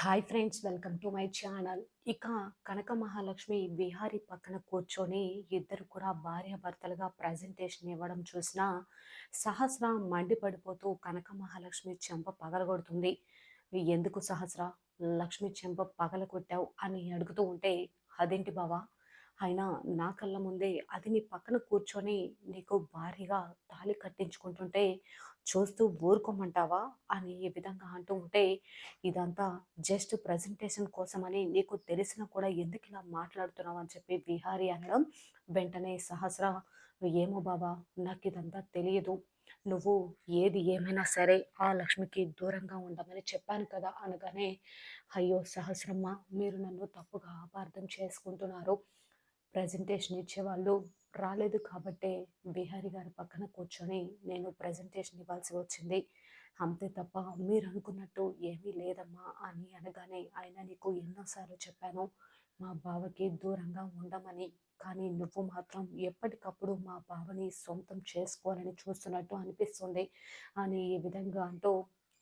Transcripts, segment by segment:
Hi friends welcome to my channel ఇక కనక మహాలక్ష్మి విహారీ పక్కన కూర్చొని ఇద్దరు కూడా భార్యాభర్తలుగా ప్రజెంటేషన్ ఇవ్వడం చూసిన సహస్ర మండిపడిపోతూ కనక మహాలక్ష్మి చెంప పగలగొడుతుంది. ఎందుకు సహస్ర? లక్ష్మి చెంప పగలగొట్టావు అని అడుగుతూ ఉంటే అదేంటి బావా? అయినా నా కళ్ళ ముందే అది నీ పక్కన కూర్చొని నీకు భారీగా తాళి కట్టించుకుంటుంటే చూస్తూ ఊరుకోమంటావా? అని ఈ విధంగా అంటూ ఉంటే ఇదంతా జస్ట్ ప్రజెంటేషన్ కోసమని నీకు తెలిసినా కూడా ఎందుకు ఇలా మాట్లాడుతున్నావు అని చెప్పి విహారి అనడం వెంటనే సహస్ర ఏమో బాబా నాకు ఇదంతా తెలియదు. నువ్వు ఏది ఏమైనా సరే ఆ లక్ష్మికి దూరంగా ఉండమని చెప్పాను కదా అనగానే అయ్యో సహస్రమ్మ మీరు నన్ను తప్పుగా అపార్థం చేసుకుంటున్నారు. ప్రజెంటేషన్ ఇచ్చేవాళ్ళు రాలేదు కాబట్టే బిహారీ గారి పక్కన కూర్చొని నేను ప్రజెంటేషన్ ఇవ్వాల్సి వచ్చింది. అంతే తప్ప మీరు అనుకున్నట్టు ఏమీ లేదమ్మా అని అనగానే ఆయన నీకు ఎన్నోసార్లు చెప్పాను మా బావకి దూరంగా ఉండమని. కానీ నువ్వు మాత్రం ఎప్పటికప్పుడు మా బావని సొంతం చేసుకోవాలని చూస్తున్నట్టు అనిపిస్తుంది అని ఈ విధంగా అంటూ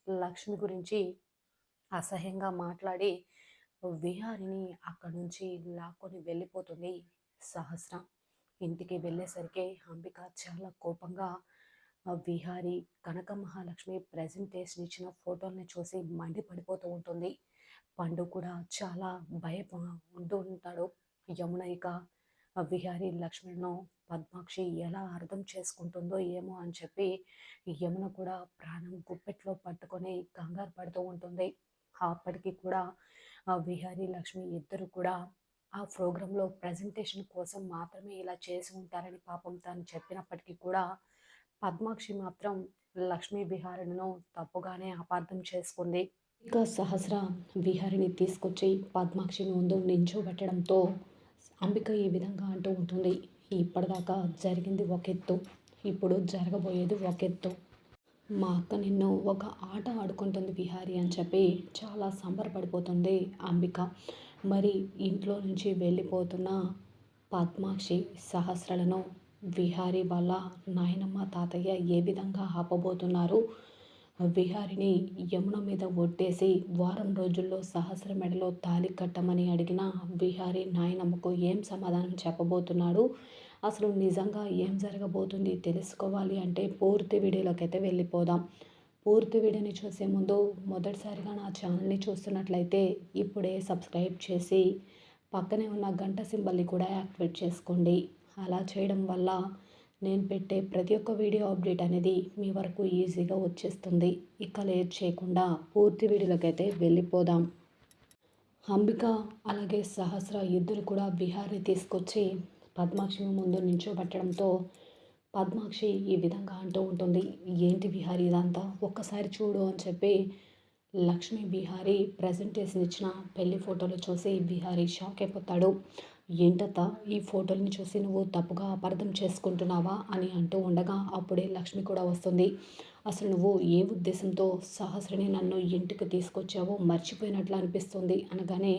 లక్ష్మి గురించి అసహ్యంగా మాట్లాడి విహారిని అక్కడి నుంచి లాక్కొని వెళ్ళిపోతుంది. సహస్ర. ఇంటికి వెళ్ళేసరికి అంబిక చాలా కోపంగా విహారి కనక మహాలక్ష్మి ప్రజెంటేషన్ ఇచ్చిన ఫోటోల్ని చూసి మండిపడిపోతూ ఉంటుంది. పండు కూడా చాలా భయ ఉంటూ ఉంటాడు. యమున ఇక విహారి లక్ష్మణ్ను పద్మాక్షి ఎలా అర్థం చేసుకుంటుందో ఏమో అని చెప్పి యమున కూడా ప్రాణం గుప్పెట్లో పట్టుకొని కంగారు పడుతూ ఉంటుంది. అప్పటికి కూడా విహారీ లక్ష్మి ఇద్దరు కూడా ఆ ప్రోగ్రాంలో ప్రజెంటేషన్ కోసం మాత్రమే ఇలా చేసి ఉంటారని పాపం తాను చెప్పినప్పటికీ కూడా పద్మాక్షి మాత్రం లక్ష్మీ విహారిను తప్పుగానే అపార్థం చేసుకుంది. ఇక సహస్ర విహారిని తీసుకొచ్చి పద్మాక్షి ముందు నించోబెట్టడంతో అంబిక ఈ విధంగా అంటూ ఉంటుంది ఇప్పటిదాకా జరిగింది ఒక ఎత్తు ఇప్పుడు జరగబోయేది ఒక ఎత్తు. మా అక్క నిన్ను ఒక ఆట ఆడుకుంటుంది విహారి అని చెప్పి చాలా సంబరపడిపోతుంది అంబిక. మరి ఇంట్లో నుంచి వెళ్ళిపోతున్న పద్మాక్షి సహస్రలను విహారి వాళ్ళ నాయనమ్మ తాతయ్య ఏ విధంగా ఆపబోతున్నారు? విహారిని యమున మీద ఒట్టేసి వారం రోజుల్లో సహస్ర మెడలో తాలి కట్టమని అడిగిన విహారి నాయనమ్మకు ఏం సమాధానం చెప్పబోతున్నాడు? అసలు నిజంగా ఏం జరగబోతుంది తెలుసుకోవాలి అంటే పూర్తి వీడియోలోకి అయితే వెళ్ళిపోదాం. పూర్తి వీడియోని చూసే ముందు మొదటిసారిగా నా ఛానల్ని చూస్తున్నట్లయితే ఇప్పుడే సబ్స్క్రైబ్ చేసి పక్కనే ఉన్న గంట సింబల్ని కూడా యాక్టివేట్ చేసుకోండి. అలా చేయడం వల్ల నేను పెట్టే ప్రతి ఒక్క వీడియో అప్డేట్ అనేది మీ వరకు ఈజీగా వచ్చేస్తుంది. ఇక లేట్ చేయకుండా పూర్తి వీడియోలకైతే వెళ్ళిపోదాం. అంబిక అలాగే సహస్ర ఇద్దరు కూడా బిహారీ తీసుకొచ్చి పద్మాక్షి ముందు నించోబెట్టడంతో పద్మాక్షి ఈ విధంగా అంటూ ఉంటుంది ఏంటి బిహారీ ఇదంతా? ఒక్కసారి చూడు అని చెప్పి లక్ష్మీ బిహారీ ప్రజెంటేషన్ ఇచ్చిన పెళ్ళి ఫోటోలు చూసి బిహారీ షాక్ అయిపోతాడు. ఏంటత్త ఈ ఫోటోల్ని చూసి నువ్వు తప్పుగా అపార్థం చేసుకుంటున్నావా? అని అంటూ ఉండగా అప్పుడే లక్ష్మి కూడా వస్తుంది. అసలు నువ్వు ఏ ఉద్దేశంతో సహస్రని నన్ను ఇంటికి తీసుకొచ్చావో మర్చిపోయినట్లు అనిపిస్తుంది అనగానే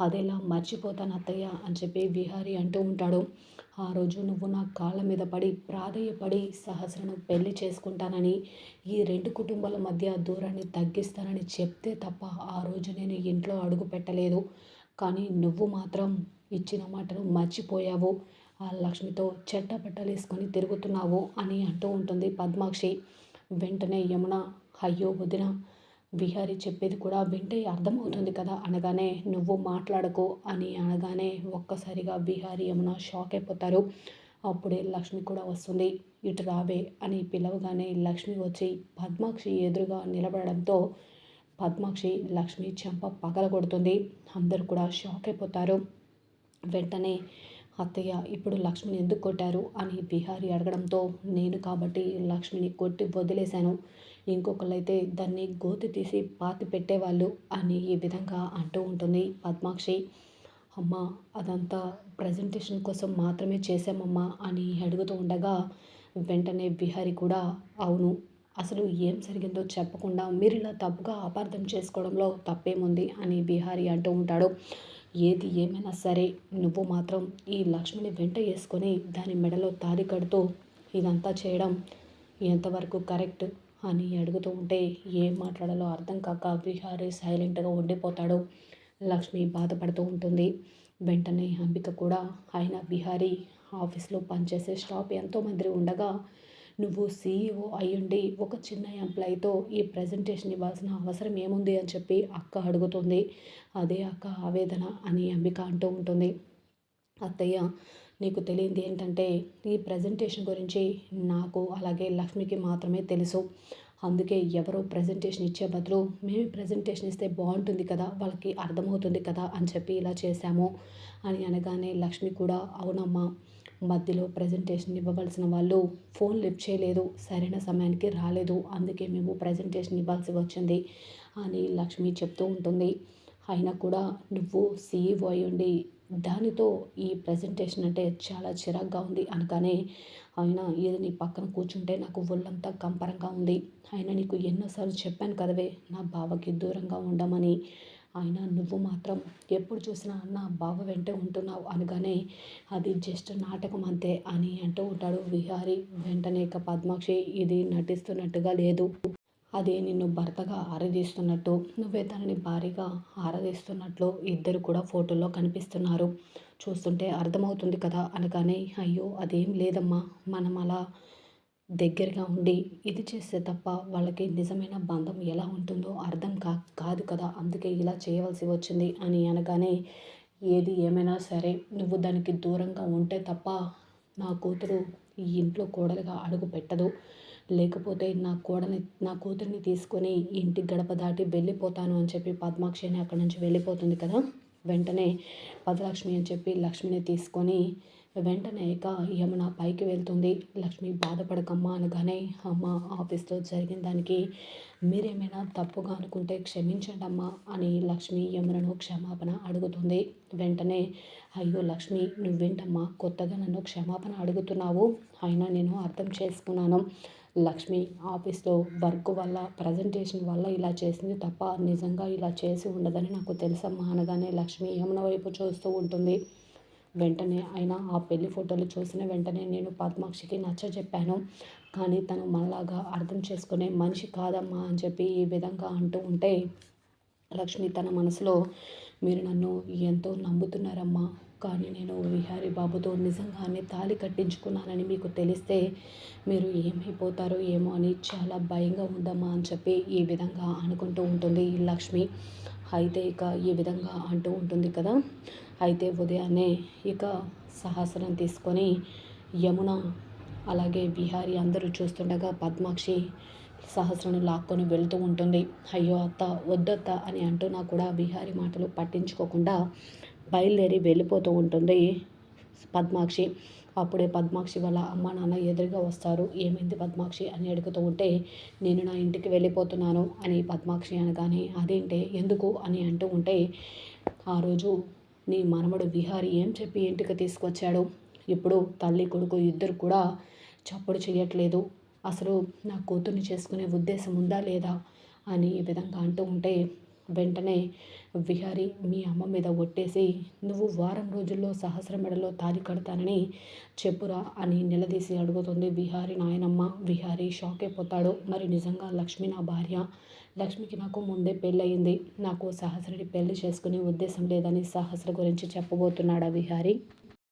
అదేలా మర్చిపోతాను అత్తయ్య అని చెప్పి బిహారీ అంటూ ఉంటాడు. ఆ రోజు నువ్వు నా కాళ్ళ మీద పడి ప్రాధేయపడి సహస్రను పెళ్ళి చేసుకుంటానని ఈ రెండు కుటుంబాల మధ్య దూరాన్ని తగ్గిస్తానని చెప్తే తప్ప ఆ రోజు నేను ఇంట్లో అడుగు పెట్టలేదు. కానీ నువ్వు మాత్రం ఇచ్చిన మాటను మర్చిపోయావు. ఆ లక్ష్మితో చెట్ట వేసుకొని తిరుగుతున్నావు అని అంటూ ఉంటుంది పద్మాక్షి. వెంటనే యమున అయ్యో వదిన విహారీ చెప్పేది కూడా వింటే అర్థమవుతుంది కదా అనగానే నువ్వు మాట్లాడకు అని అనగానే ఒక్కసారిగా విహారి యమున షాక్ అయిపోతారు. అప్పుడే లక్ష్మి కూడా వస్తుంది. ఇటు రావే అని పిలవగానే లక్ష్మి వచ్చి పద్మాక్షి ఎదురుగా నిలబడడంతో పద్మాక్షి లక్ష్మి చెంప పగలగొడుతుంది. అందరు కూడా షాక్ అయిపోతారు. వెంటనే అత్తయ్య ఇప్పుడు లక్ష్మిని ఎందుకు కొట్టారు అని బిహారీ అడగడంతో నేను కాబట్టి లక్ష్మిని కొట్టి వదిలేశాను. ఇంకొకళ్ళైతే దాన్ని గోతి తీసి పాతి పెట్టేవాళ్ళు అని ఈ విధంగా అంటూ ఉంటుంది పద్మాక్షి. అమ్మ అదంతా ప్రజెంటేషన్ కోసం మాత్రమే చేసామమ్మా అని అడుగుతూ ఉండగా వెంటనే బిహారీ కూడా అవును అసలు ఏం జరిగిందో చెప్పకుండా మీరు ఇలా తప్పుగా అపార్థం చేసుకోవడంలో తప్పేముంది అని బిహారీ అంటూ ఉంటాడు. ఏది ఏమైనా సరే నువ్వు మాత్రం ఈ లక్ష్మిని వెంట వేసుకొని దాని మెడలో తాలి కడుతూ ఇదంతా చేయడం ఎంతవరకు కరెక్ట్ అని అడుగుతూ ఉంటే ఏం మాట్లాడాలో అర్థం కాక విహారీ సైలెంట్గా ఉండిపోతాడు. లక్ష్మి బాధపడుతూ ఉంటుంది. వెంటనే అంబిక కూడా ఆయన విహారీ ఆఫీస్లో పనిచేసే స్టాఫ్ ఎంతోమంది ఉండగా నువ్వు సీఈఓ అయ్యుండి ఒక చిన్న ఎంప్లాయీతో ఈ ప్రజెంటేషన్ ఇవ్వాల్సిన అవసరం ఏముంది అని చెప్పి అక్క అడుగుతుంది. అదే అక్క ఆవేదన అని అంబిక అంటూ ఉంటుంది. అత్తయ్య నీకు తెలియంది ఏంటంటే ఈ ప్రజెంటేషన్ గురించి నాకు అలాగే లక్ష్మికి మాత్రమే తెలుసు. అందుకే ఎవరో ప్రజెంటేషన్ ఇచ్చే బదులు మేము ప్రజెంటేషన్ ఇస్తే బాగుంటుంది కదా వాళ్ళకి అర్థమవుతుంది కదా అని చెప్పి ఇలా చేశాము అని అనగానే లక్ష్మి కూడా అవునమ్మా మధ్యలో ప్రజెంటేషన్ ఇవ్వవలసిన వాళ్ళు ఫోన్ లిఫ్ట్ చేయలేదు సరైన సమయానికి రాలేదు అందుకే మేము ప్రజెంటేషన్ ఇవ్వాల్సి వచ్చింది అని లక్ష్మి చెప్తూ ఉంటుంది. అయినా కూడా నువ్వు సీఈఓ అయ్యుండి దానితో ఈ ప్రజెంటేషన్ అంటే చాలా చిరాగ్గా ఉంది అనగానే ఆయన ఇది నీ పక్కన కూర్చుంటే నాకు ఒళ్ళంతా కంపరంగా ఉంది. ఆయన నీకు ఎన్నోసార్లు చెప్పాను కదవే నా బావకి దూరంగా ఉండమని. ఆయన నువ్వు మాత్రం ఎప్పుడు చూసినా నా బావ వెంటే ఉంటున్నావు అనగానే అది జస్ట్ నాటకం అంతే అని అంటూ ఉంటాడు విహారి. వెంటనే ఇక పద్మాక్షి ఇది నటిస్తున్నట్టుగా లేదు. అదే నిన్ను భర్తగా ఆరాధిస్తున్నట్టు నువ్వే తనని భారీగా ఆరాధిస్తున్నట్లు ఇద్దరు కూడా ఫోటోలో కనిపిస్తున్నారు. చూస్తుంటే అర్థమవుతుంది కదా అనగానే అయ్యో అదేం లేదమ్మా మనం అలా దగ్గరగా ఉండి ఇది చేస్తే తప్ప వాళ్ళకి నిజమైన బంధం ఎలా ఉంటుందో అర్థం కా కాదు కదా అందుకే ఇలా చేయవలసి వచ్చింది అని అనగానే ఏది ఏమైనా సరే నువ్వు దానికి దూరంగా ఉంటే తప్ప నా కూతురు ఈ ఇంట్లో కోడలుగా అడుగు పెట్టదు. లేకపోతే నా కోడని నా కూతురిని తీసుకొని ఇంటి గడప దాటి వెళ్ళిపోతాను అని చెప్పి పద్మాక్షి అని అక్కడి నుంచి వెళ్ళిపోతుంది కదా. వెంటనే పదలక్ష్మి అని చెప్పి లక్ష్మిని తీసుకొని వెంటనే ఇక యమున పైకి వెళ్తుంది. లక్ష్మి బాధపడకమ్మా అనగానే అమ్మ ఆఫీస్లో జరిగిన దానికి మీరేమైనా తప్పుగా అనుకుంటే క్షమించండి అమ్మా అని లక్ష్మి యమునను క్షమాపణ అడుగుతుంది. వెంటనే అయ్యో లక్ష్మి నువ్వేంటమ్మా కొత్తగా నన్ను క్షమాపణ అడుగుతున్నావు? అయినా నేను అర్థం చేసుకున్నాను. లక్ష్మి ఆఫీస్లో వర్క్ వల్ల ప్రజెంటేషన్ వల్ల ఇలా చేసింది తప్ప నిజంగా ఇలా చేసి ఉండదని నాకు తెలుసమ్మా అనగానే లక్ష్మి యమున వైపు చూస్తూ ఉంటుంది. వెంటనే ఆయన ఆ పెళ్ళి ఫోటోలు చూసిన వెంటనే నేను పద్మాక్షికి నచ్చ చెప్పాను. కానీ తను మనలాగా అర్థం చేసుకునే మనిషి కాదమ్మా అని చెప్పి ఈ విధంగా అంటూ ఉంటే లక్ష్మి తన మనసులో మీరు నన్ను ఎంతో నమ్ముతున్నారమ్మా. కానీ నేను విహారీ బాబుతో నిజంగానే తాళి కట్టించుకున్నానని మీకు తెలిస్తే మీరు ఏమైపోతారో ఏమో అని చాలా భయంగా ఉందమ్మా అని చెప్పి ఈ విధంగా అనుకుంటూ ఉంటుంది లక్ష్మి. అయితే ఇక ఈ విధంగా అంటూ ఉంటుంది కదా. అయితే ఉదయాన్నే ఇక సహస్రం తీసుకొని యమున అలాగే బిహారీ అందరూ చూస్తుండగా పద్మాక్షి సహస్రను లాక్కొని వెళ్తూ ఉంటుంది. అయ్యో అత్త వద్దత్త అని అంటున్నా కూడా బిహారీ మాటలు పట్టించుకోకుండా బయలుదేరి వెళ్ళిపోతూ ఉంటుంది పద్మాక్షి. అప్పుడే పద్మాక్షి వాళ్ళ అమ్మ నాన్న ఎదురుగా వస్తారు. ఏమైంది పద్మాక్షి? అని అడుగుతూ ఉంటే నేను నా ఇంటికి వెళ్ళిపోతున్నాను అని పద్మాక్షి అనగానే అదేంటే? ఎందుకు? అని అంటూ ఉంటే ఆ రోజు నీ మనమడు విహారి ఏం చెప్పి ఇంటికి తీసుకొచ్చాడు? ఇప్పుడు తల్లి కొడుకు ఇద్దరు కూడా చప్పుడు చేయట్లేదు అసలు నా కూతుర్ని చేసుకునే ఉద్దేశం ఉందా లేదా? అని ఈ విధంగా అంటూ ఉంటే వెంటనే విహారి మీ అమ్మ మీద ఒట్టేసి నువ్వు వారం రోజుల్లో సహస్ర మెడలో తాలి కడతానని చెప్పురా అని నిలదీసి అడుగుతుంది విహారి నాయనమ్మ. విహారి షాక్ అయిపోతాడు మరి నిజంగా లక్ష్మి నా భార్య? లక్ష్మికి నాకు ముందే పెళ్ళయింది. నాకు సహస్రని పెళ్ళి చేసుకునే ఉద్దేశం లేదని సహస్ర గురించి చెప్పబోతున్నాడా విహారి?